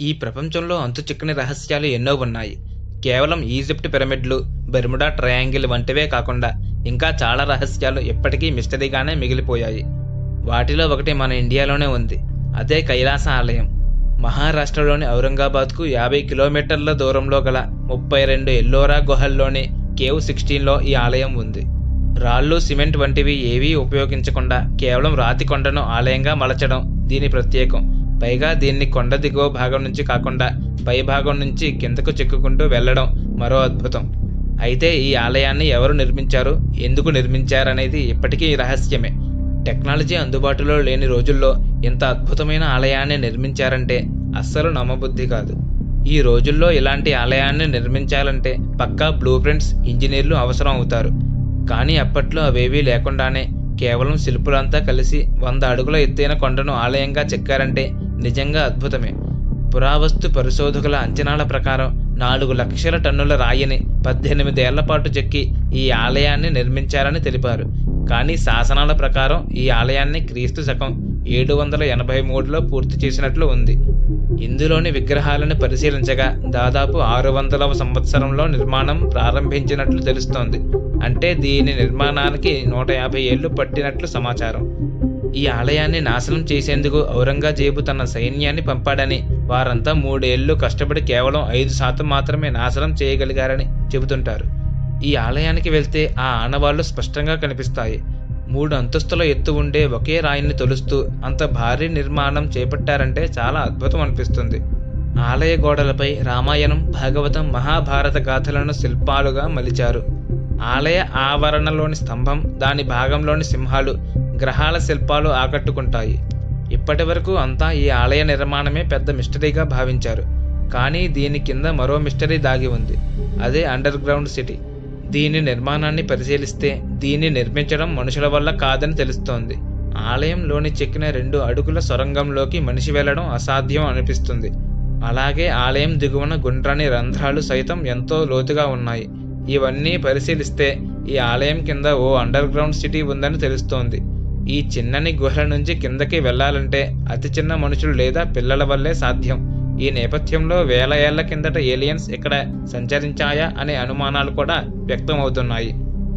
ఈ ప్రపంచంలో అంతు చిక్కని రహస్యాలు ఎన్నో ఉన్నాయి. కేవలం ఈజిప్ట్ పిరమిడ్లు బెర్ముడా ట్రయాంగిల్ వంటివే కాకుండా ఇంకా చాలా రహస్యాలు ఇప్పటికీ మిస్టరీగానే మిగిలిపోయాయి. వాటిలో ఒకటి మన ఇండియాలోనే ఉంది. అదే కైలాస ఆలయం. మహారాష్ట్రలోని ఔరంగాబాద్కు యాభై కిలోమీటర్ల దూరంలో గల ముప్పై రెండు ఎల్లోరా గుహల్లోని కేవ్ సిక్స్టీన్లో ఈ ఆలయం ఉంది. రాళ్ళు సిమెంట్ వంటివి ఏవీ ఉపయోగించకుండా కేవలం రాతి కొండను ఆలయంగా మలచడం దీని ప్రత్యేకం. పైగా దీన్ని కొండ దిగువ భాగం నుంచి కాకుండా పై భాగం నుంచి కిందకు చెక్కుకుంటూ వెళ్ళడం మరో అద్భుతం. అయితే ఈ ఆలయాన్ని ఎవరు నిర్మించారు? ఎందుకు నిర్మించారనేది ఇప్పటికీ రహస్యమే. టెక్నాలజీ అందుబాటులో లేని రోజుల్లో ఇంత అద్భుతమైన ఆలయాన్ని నిర్మించారంటే అస్సలు నమ్మబుద్ధి కాదు. ఈ రోజుల్లో ఇలాంటి ఆలయాన్ని నిర్మించాలంటే పక్కా బ్లూ ప్రింట్స్ ఇంజనీర్లు అవసరం అవుతారు. కానీ అప్పట్లో అవేవీ లేకుండానే కేవలం శిల్పులంతా కలిసి వంద అడుగుల ఎత్తైన కొండను ఆలయంగా చెక్కారంటే నిజంగా అద్భుతమే. పురావస్తు పరిశోధకుల అంచనాల ప్రకారం నాలుగు లక్షల టన్నుల రాయిని పద్దెనిమిదేళ్ళ పాటు చెక్కి ఈ ఆలయాన్ని నిర్మించారని తెలిపారు. కానీ శాసనాల ప్రకారం ఈ ఆలయాన్ని క్రీస్తు శకం ఏడు వందల ఎనభై మూడులో పూర్తి చేసినట్లు ఉంది. ఇందులోని విగ్రహాలను పరిశీలించగా దాదాపు ఆరు వందలవ సంవత్సరంలో నిర్మాణం ప్రారంభించినట్లు తెలుస్తోంది. అంటే దీని నిర్మాణానికి నూట యాభై ఏళ్ళు పట్టినట్లు సమాచారం. ఈ ఆలయాన్ని నాశనం చేసేందుకు ఔరంగజేబు తన సైన్యాన్ని పంపాడని వారంతా మూడేళ్ళు కష్టపడి కేవలం ఐదు శాతం మాత్రమే నాశనం చేయగలిగారని చెబుతుంటారు. ఈ ఆలయానికి వెళ్తే ఆ ఆనవాళ్ళు స్పష్టంగా కనిపిస్తాయి. మూడు అంతస్తుల ఎత్తు ఉండే ఒకే రాయిని తొలుస్తూ అంత భారీ నిర్మాణం చేపట్టారంటే చాలా అద్భుతం అనిపిస్తుంది. ఆలయ గోడలపై రామాయణం భాగవతం మహాభారత గాథలను శిల్పాలుగా మలిచారు. ఆలయ ఆవరణలోని స్తంభం దాని భాగంలోని సింహాలు గ్రహాల శిల్పాలు ఆకట్టుకుంటాయి. ఇప్పటి వరకు అంతా ఈ ఆలయ నిర్మాణమే పెద్ద మిస్టరీగా భావించారు. కానీ దీని కింద మరో మిస్టరీ దాగి ఉంది. అదే అండర్ గ్రౌండ్ సిటీ. దీని నిర్మాణాన్ని పరిశీలిస్తే దీన్ని నిర్మించడం మనుషుల వల్ల కాదని తెలుస్తోంది. ఆలయంలోని చెక్కిన రెండు అడుగుల సొరంగంలోకి మనిషి వెళ్ళడం అసాధ్యం అనిపిస్తుంది. అలాగే ఆలయం దిగువన గుండ్రాని రంధ్రాలు సైతం ఎంతో లోతుగా ఉన్నాయి. ఇవన్నీ పరిశీలిస్తే ఈ ఆలయం కింద ఓ అండర్ గ్రౌండ్ సిటీ ఉందని తెలుస్తోంది. ఈ చిన్నని గుహల నుంచి కిందకి వెళ్ళాలంటే అతి చిన్న మనుషులు లేదా పిల్లల వల్లే సాధ్యం. ఈ నేపథ్యంలో వేల ఏళ్ళ కిందట ఏలియన్స్ ఇక్కడ సంచరించాయా అనే అనుమానాలు కూడా వ్యక్తమవుతున్నాయి.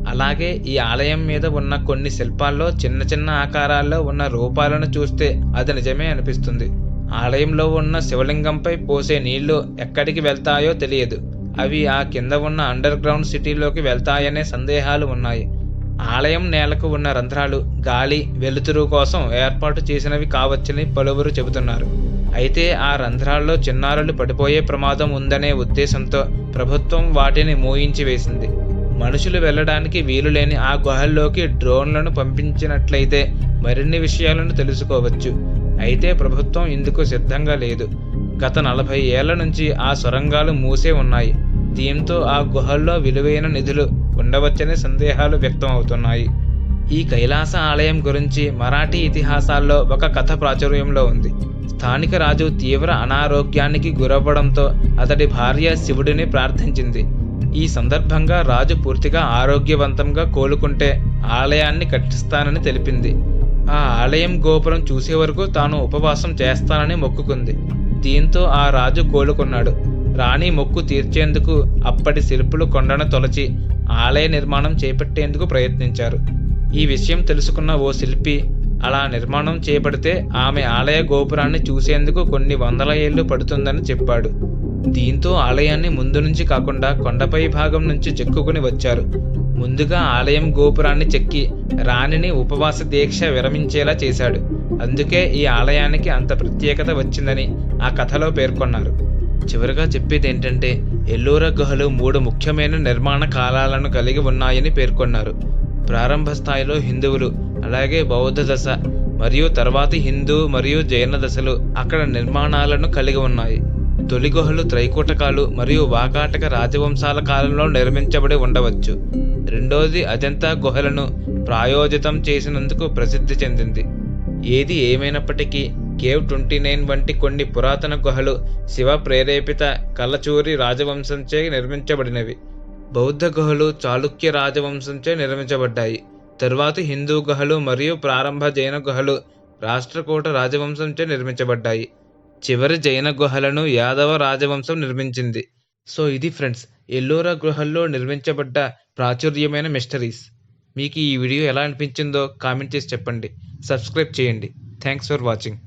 అలాగే ఈ ఆలయం మీద ఉన్న కొన్ని శిల్పాల్లో చిన్న చిన్న ఆకారాల్లో ఉన్న రూపాలను చూస్తే అది నిజమే అనిపిస్తుంది. ఆలయంలో ఉన్న శివలింగంపై పోసే నీళ్ళు ఎక్కడికి వెళ్తాయో తెలియదు. అవి ఆ కింద ఉన్న అండర్ గ్రౌండ్ సిటీలోకి వెళ్తాయనే సందేహాలు ఉన్నాయి. ఆలయం నేలకు ఉన్న రంధ్రాలు గాలి వెలుతురు కోసం ఏర్పాటు చేసినవి కావచ్చని పలువురు చెబుతున్నారు. అయితే ఆ రంధ్రాల్లో చిన్నారులు పడిపోయే ప్రమాదం ఉందనే ఉద్దేశంతో ప్రభుత్వం వాటిని మూయించి వేసింది. మనుషులు వెళ్ళడానికి వీలులేని ఆ గుహల్లోకి డ్రోన్లను పంపించినట్లయితే మరిన్ని విషయాలను తెలుసుకోవచ్చు. అయితే ప్రభుత్వం ఇందుకు సిద్ధంగా లేదు. గత నలభై ఏళ్ళ నుంచి ఆ సొరంగాలు మూసే ఉన్నాయి. దీంతో ఆ గుహల్లో విలువైన నిధులు ఉండవచ్చనే సందేహాలు వ్యక్తం అవుతున్నాయి ఈ కైలాస ఆలయం గురించి మరాఠీ ఇతిహాసాల్లో ఒక కథ ప్రాచుర్యంలో ఉంది. స్థానిక రాజు తీవ్ర అనారోగ్యానికి గురవ్వడంతో అతడి భార్య శివుడిని ప్రార్థించింది. ఈ సందర్భంగా రాజు పూర్తిగా ఆరోగ్యవంతంగా కోలుకుంటే ఆలయాన్ని కట్టిస్తానని తెలిపింది. ఆ ఆలయం గోపురం చూసే వరకు తాను ఉపవాసం చేస్తానని మొక్కుకుంది. దీంతో ఆ రాజు కోలుకున్నాడు. రాణి మొక్కు తీర్చేందుకు అప్పటి శిల్పులు కొండను తొలచి ఆలయ నిర్మాణం చేపట్టేందుకు ప్రయత్నించారు. ఈ విషయం తెలుసుకున్న ఓ శిల్పి అలా నిర్మాణం చేపడితే ఆమె ఆలయ గోపురాన్ని చూసేందుకు కొన్ని వందల ఏళ్ళు పడుతుందని చెప్పాడు. దీంతో ఆలయాన్ని ముందు నుంచి కాకుండా కొండపై భాగం నుంచి చెక్కుకుని వచ్చారు. ముందుగా ఆలయం గోపురాన్ని చెక్కి రాణిని ఉపవాస దీక్ష విరమించేలా చేశాడు. అందుకే ఈ ఆలయానికి అంత ప్రత్యేకత వచ్చిందని ఆ కథలో పేర్కొన్నారు. చివరగా చెప్పేది ఏంటంటే ఎల్లోరా గుహలు మూడు ముఖ్యమైన నిర్మాణ కాలాలను కలిగి ఉన్నాయని పేర్కొన్నారు. ప్రారంభ స్థాయిలో హిందువులు అలాగే బౌద్ధ దశ మరియు తర్వాతి హిందూ మరియు జైన దశలు అక్కడ నిర్మాణాలను కలిగి ఉన్నాయి. తొలి గుహలు త్రైకూటకాలు మరియు వాకాటక రాజవంశాల కాలంలో నిర్మించబడి ఉండవచ్చు. రెండోది అజంతా గుహలను ప్రాయోజితం చేసినందుకు ప్రసిద్ధి చెందింది. ఏది ఏమైనప్పటికీ కేవ్ ట్వంటీ నైన్ వంటి కొన్ని పురాతన గుహలు శివ ప్రేరేపిత కలచూరి రాజవంశంచే నిర్మించబడినవి. బౌద్ధ గుహలు చాళుక్య రాజవంశంచే నిర్మించబడ్డాయి. తరువాత హిందూ గుహలు మరియు ప్రారంభ జైన గుహలు రాష్ట్రకూట రాజవంశంచే నిర్మించబడ్డాయి. చివరి జైన గుహలను యాదవ రాజవంశం నిర్మించింది. సో ఇది ఫ్రెండ్స్ ఎల్లోరా గుహల్లో నిర్మించబడ్డ ప్రాచుర్యమైన మిస్టరీస్. మీకు ఈ వీడియో ఎలా అనిపించిందో కామెంట్ చేసి చెప్పండి. సబ్స్క్రైబ్ చేయండి. Thanks for watching.